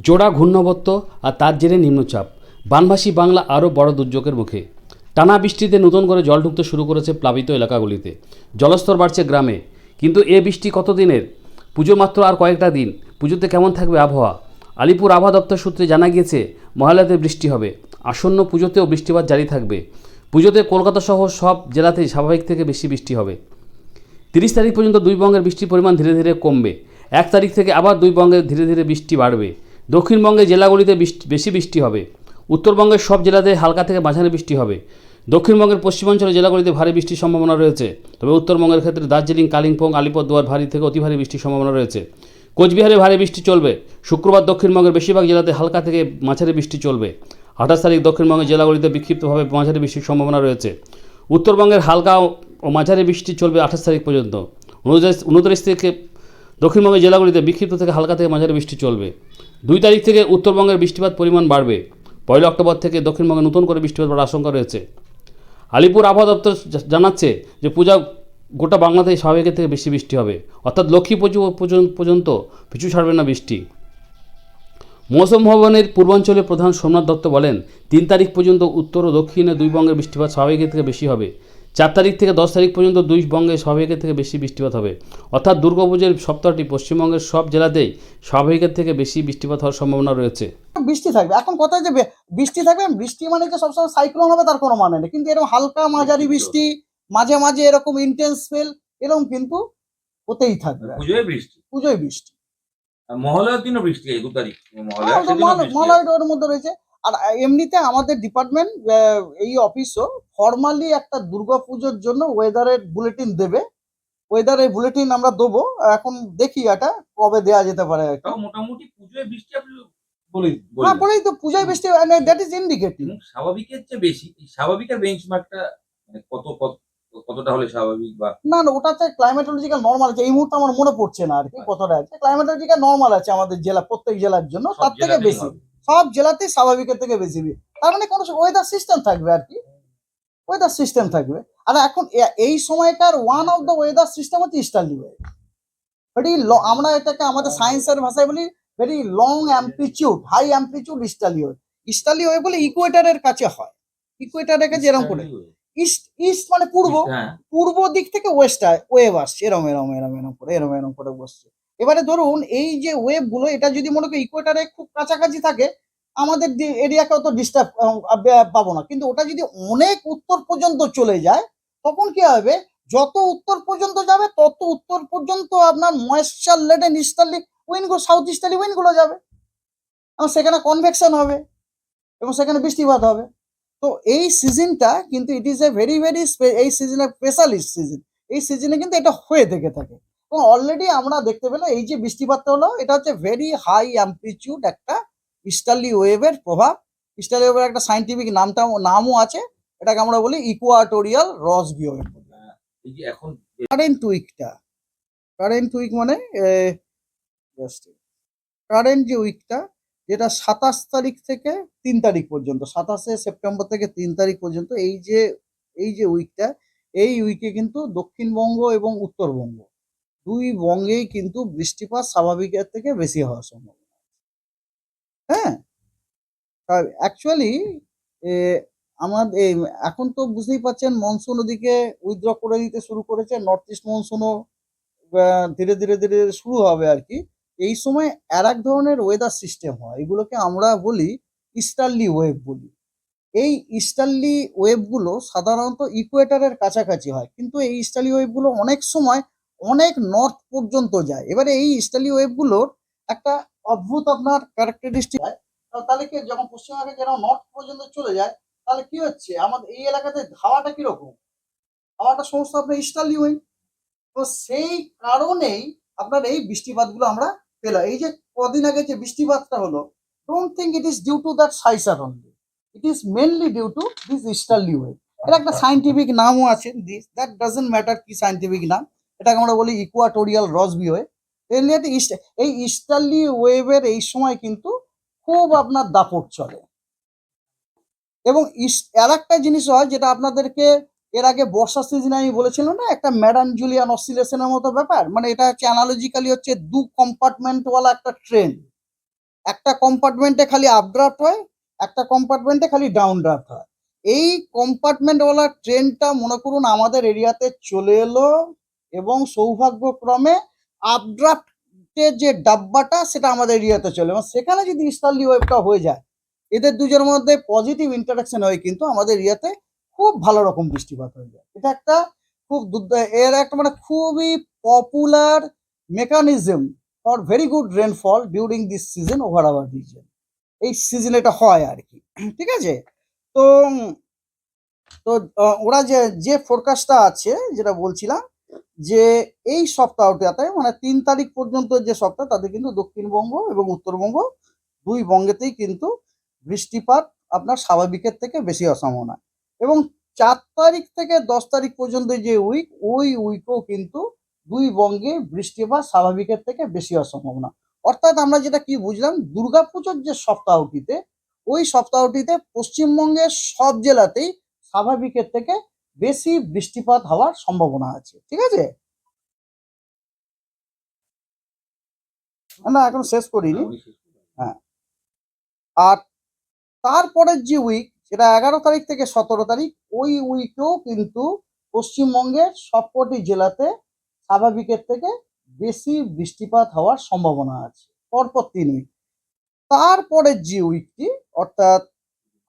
জোড়া ঘূর্ণবর্ত আর তার জেরে নিম্নচাপ। বানভাসী বাংলা আরও বড় দুর্যোগের মুখে। টানা বৃষ্টিতে নতুন করে জল ঢুকতে শুরু করেছে প্লাবিত এলাকাগুলিতে। জলস্তর বাড়ছে গ্রামে। কিন্তু এ বৃষ্টি কতদিনের? পুজো মাত্র আর কয়েকটা দিন। পুজোতে কেমন থাকবে আবহাওয়া? আলিপুর আবহাওয়া দপ্তর সূত্রে জানা গিয়েছে, মহালয়াতে বৃষ্টি হবে। আসন্ন পুজোতেও বৃষ্টিপাত জারি থাকবে। পুজোতে কলকাতা সহ সব জেলাতেই স্বাভাবিক থেকে বেশি বৃষ্টি হবে। তিরিশ তারিখ পর্যন্ত দুই বঙ্গের বৃষ্টির পরিমাণ ধীরে ধীরে কমবে। এক তারিখ থেকে আবার দুই বঙ্গে ধীরে ধীরে বৃষ্টি বাড়বে। দক্ষিণবঙ্গের জেলাগুলিতে বেশি বৃষ্টি হবে। উত্তরবঙ্গের সব জেলাতে হালকা থেকে মাঝারি বৃষ্টি হবে। দক্ষিণবঙ্গের পশ্চিমাঞ্চলের জেলাগুলিতে ভারী বৃষ্টির সম্ভাবনা রয়েছে। তবে উত্তরবঙ্গের ক্ষেত্রে দার্জিলিং, কালিম্পং, আলিপুরদুয়ার ভারী থেকে অতি ভারী বৃষ্টির সম্ভাবনা রয়েছে। কোচবিহারে ভারী বৃষ্টি চলবে। শুক্রবার দক্ষিণবঙ্গের বেশিরভাগ জেলাতে হালকা থেকে মাঝারি বৃষ্টি চলবে। আঠাশ তারিখ দক্ষিণবঙ্গের জেলাগুলিতে বিক্ষিপ্তভাবে মাঝারি বৃষ্টির সম্ভাবনা রয়েছে। উত্তরবঙ্গের হালকা ও মাঝারি বৃষ্টি চলবে আঠাশ তারিখ পর্যন্ত। উনত্রিশ উনত্রিশ থেকে দক্ষিণবঙ্গের জেলাগুলিতে বিক্ষিপ্ত থেকে হালকা থেকে মাঝারি বৃষ্টি চলবে। দুই তারিখ থেকে উত্তরবঙ্গের বৃষ্টিপাত পরিমাণ বাড়বে। পয়লা অক্টোবর থেকে দক্ষিণবঙ্গে নতুন করে বৃষ্টিপাত বাড়ার আশঙ্কা রয়েছে। আলিপুর আবহাওয়া দপ্তর জানাচ্ছে যে পূজা গোটা বাংলাতেই স্বাভাবিকের থেকে বেশি বৃষ্টি হবে। অর্থাৎ লক্ষ্মী পুজো পর্যন্ত- পিছু ছাড়বে না বৃষ্টি। মৌসুম ভবনের পূর্বাঞ্চলে প্রধান সোমনাথ দত্ত বলেন, তিন তারিখ পর্যন্ত উত্তর ও দক্ষিণে দুই বঙ্গের বৃষ্টিপাত স্বাভাবিকের থেকে বেশি হবে। চার তারিখ থেকে দশ তারিখ পর্যন্ত দুই বঙ্গে স্বাভাবিকের থেকে বেশি বৃষ্টিপাত হবে। অর্থাৎ দুর্গাপুজোর সপ্তাহটি পশ্চিমবঙ্গের সব জেলাতেই স্বাভাবিকের থেকে বেশি বৃষ্টিপাত হওয়ার সম্ভাবনা রয়েছে। বৃষ্টি থাকবে। এখন কথা যে বৃষ্টি থাকবে বৃষ্টি মানে যে সবসময় সাইক্লোন হবে তার কোনো মানে নেই। কিন্তু এরকম হালকা মাঝারি বৃষ্টি মাঝে মাঝে এরকম ইন্টেন্স স্পেল এরকম কিন্তু হতেই থাকবে। পুজোয় বৃষ্টি? পুজোয় বৃষ্টি। মহালয়ার দিনও বৃষ্টি এই দু তারিখ। মহালয়া হ্যাঁ, মহালয়ার ওর মধ্যে রয়েছে। আর এমনিতে আমাদের ডিপার্টমেন্ট এই অফিসও ফর্মালি একটা দুর্গাপুজোর জন্য ওয়েদারের বুলেটিন দেবে। ওয়েদারের বুলেটিন আমরা দেবো। এখন দেখি এটা কবে দেওয়া যেতে পারে। মোটামুটি পুজোয় বৃষ্টি হ্যাঁ বলেই তো পূজায় বৃষ্টি দ্যাট ইজ ইন্ডিকেটিভ এবং স্বাভাবিকের চেয়ে বেশি এই স্বাভাবিকের বেঞ্চমার্কটা মানে কত কত- কতটা হলে স্বাভাবিক বা না না ওটা হচ্ছে ক্লাইমেটোলজিক্যাল নর্মাল আছে। এই মুহূর্তে আমার মনে পড়ছে না আর কি কতটা আছে। ক্লাইমেটোলজিক্যাল নর্মাল আছে আমাদের জেলা প্রত্যেক জেলার জন্য তার থেকে বেশি। সব জেলাতেই স্বাভাবিকের থেকে বেশি তার মানে কোনো ওয়েদার সিস্টেম থাকবে আর কি। ওয়েদার সিস্টেম থাকবে। আর এখন এই সময়কার one of the weather system হচ্ছে ইস্টার্লি ওয়েভ ভেরি আমরা এটাকে আমাদের সায়েন্সের ভাষায় বলি very long amplitude high amplitude easterly wave easterly wave বলে ইকুয়েটারের কাছে হয়। ইকুয়েটারের কাছে এরকম করে। ইস্ট ইস্ট মানে পূর্ব। হ্যাঁ। পূর্ব দিক থেকে ওয়েস্ট ওয়েভ আসছে। এরম এরম এরম এরম করে এরম এরম করে বসছে। এবারে ধরুন এই যে ওয়েভগুলো, এটা যদি মনে করি ইকুয়েটারে খুব কাছাকাছি থাকে, আমাদের এরিয়াকে অত ডিস্টার্ব পাবো না। কিন্তু ওটা যদি অনেক উত্তর পর্যন্ত চলে যায়, তখন কি হবে? যত উত্তর পর্যন্ত যাবে, তত উত্তর পর্যন্ত আপনার ময়েশ্চার লেডেন ইস্টার্লি উইন্ডগুলো সাউথ ইস্টার্লি উইন্ডগুলো যাবে। এবং সেখানে কনভেকশন হবে, এবং সেখানে বৃষ্টিপাত হবে। তো এই সিজনটা কিন্তু it is a very very এই সিজনে স্পেশালিস্ট সিজন এই সিজনে কিন্তু এটা হয়ে থেকে থাকে। এবং অলরেডি আমরা দেখতে পেলাম এই যে বৃষ্টিপাতটা হলো এটা হচ্ছে ভেরি হাই অ্যাম্পলিচিউড একটা ইস্টার্লি ওয়েভের প্রভাব। ইস্টার্লি ওয়েভের একটা সাইন্টিফিক নামটা নামও আছে এটাকে আমরা বলি ইকুয়াটোরিয়াল রসবি ওয়েভ এখন কারেন্ট উইকটা কারেন্ট উইক মানে কারেন্ট যে উইকটা যেটা সাতাশ তারিখ থেকে তিন তারিখ পর্যন্ত সাতাশে সেপ্টেম্বর থেকে তিন তারিখ পর্যন্ত এই যে এই যে উইকটা এই উইকে কিন্তু দক্ষিণবঙ্গ এবং উত্তরবঙ্গ। দুই বঙ্গেই কিন্তু বৃষ্টিপাত স্বাভাবিকের থেকে বেশি হওয়ার সম্ভাবনা। হ্যাঁ? অ্যাকচুয়ালি আমাদের এখন তো বুঝতেই পারছেন মনসুন ওদিকে উইথড্র করে দিতে শুরু করেছে নর্থ ইস্ট মনসুনও ধীরে ধীরে ধীরে ধীরে শুরু হবে আর কি। এই সময় আর এক ধরনের ওয়েদার সিস্টেম হয়, এগুলোকে আমরা বলি ইস্টার্লি ওয়েভ বলি। এই ইস্টার্লি ওয়েভগুলো সাধারণত ইকুয়েটারের কাছাকাছি হয়, কিন্তু এই ইস্টার্লি ওয়েভগুলো অনেক সময় অনেক নর্থ পর্যন্ত যায়। এবারে এই ইস্টার্লি ওয়েভগুলোর একটা অদ্ভুত আপনার ক্যারেক্টারিস্টিক হয়। তাহলে কি যখন পশ্চিমবঙ্গে যেরকম নর্থ পর্যন্ত চলে যায় তাহলে কি হচ্ছে আমাদের এই এলাকাতে হাওয়াটা কীরকম? হাওয়াটা সমস্ত আপনার ইস্টার্লি ওয়েভ তো সেই কারণেই আপনার এই বৃষ্টিপাতগুলো আমরা পেলাম। এই যে কদিন আগে যে বৃষ্টিপাতটা হলো don't think it is due to that sizer only it is mainly due to this easterly wave এর একটা সাইন্টিফিক নামও আছে। দিস দ্যাট ডাজেন্ট ম্যাটার কি সাইন্টিফিক নাম। এটাকে আমরা বলি ইকুয়াটোরিয়াল রসবি এমনিতে ইস্ট এই ইস্টার্লি ওয়েভের এই সময় কিন্তু খুব আপনার দাপট চলে। এবং আর একটা জিনিস হয় যেটা আপনাদেরকে এর আগে বর্ষা সিজনে আমি বলেছিলাম না, একটা ম্যাডান জুলিয়ান অসিলেশনের মতো ব্যাপার। মানে এটা হচ্ছে অ্যানালজিক্যালি হচ্ছে দু কম্পার্টমেন্টওয়ালা একটা ট্রেন একটা কম্পার্টমেন্টে খালি আপড্রাফট হয়, একটা কম্পার্টমেন্টে খালি ডাউন ড্রাফট হয়। এই কম্পার্টমেন্টওয়ালা ট্রেনটা মনে করুন আমাদের এরিয়াতে চলে এলো এবং সৌভাগ্যক্রমে আপড্রাফটের যে ডাব্বাটা, সেটা আমাদের এরিয়াতে চলে। এবং সেখানে যদি ইস্টার্লি ওয়েবটা হয়ে যায়, এদের দুজনের মধ্যে পজিটিভ ইন্টারাকশন হয় কিন্তু আমাদের এরিয়াতে খুব ভালো রকম বৃষ্টিপাত হয়ে যায়। এটা একটা খুব এর একটা মানে খুবই popular mechanism for very good rainfall during this season over our region এই সিজনে এটা হয় আর কি, ঠিক আছে? তো তো ওরা যে যে ফোরকাস্টটা আছে, যেটা বলছিলাম যে এই সপ্তাহটাতে মানে তিন তারিখ পর্যন্ত যে সপ্তাহ, তাতে কিন্তু দক্ষিণবঙ্গ এবং উত্তরবঙ্গ দুই বঙ্গেতেই কিন্তু বৃষ্টিপাত আপনার স্বাভাবিকের থেকে বেশি হওয়ার সম্ভাবনা এবং চার তারিখ থেকে দশ তারিখ পর্যন্ত যে উইক ওই উইকও কিন্তু দুই বঙ্গে বৃষ্টিপাত স্বাভাবিকের থেকে বেশি হওয়ার সম্ভাবনা অর্থাৎ আমরা যেটা কি বুঝলাম, দুর্গাপুজোর যে সপ্তাহটিতে, ওই সপ্তাহটিতে পশ্চিমবঙ্গের সব জেলাতেই স্বাভাবিকের থেকে বেশি বৃষ্টিপাত হওয়ার সম্ভাবনা আছে ঠিক আছে? না এখন শেষ করিনি। হ্যাঁ। আর তারপরের যে উইক সেটা এগারো তারিখ থেকে সতেরো তারিখ ওই উইকেও কিন্তু পশ্চিমবঙ্গের সবকটি জেলাতে স্বাভাবিকের থেকে বেশি বৃষ্টিপাত হওয়ার সম্ভাবনা আছে পরপর তিন উইক তারপরের যে উইকটি অর্থাৎ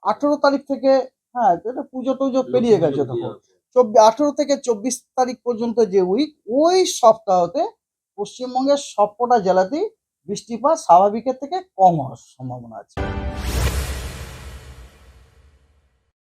আঠেরো তারিখ থেকে হ্যাঁ এটা পুজো টুজো পেরিয়ে গেছে তখন। চব্বিশ আঠেরো থেকে চব্বিশ তারিখ পর্যন্ত যে উইক ওই সপ্তাহতে পশ্চিমবঙ্গের সবকটা জেলাতেই বৃষ্টিপাত স্বাভাবিকের থেকে কম হওয়ার সম্ভাবনা আছে।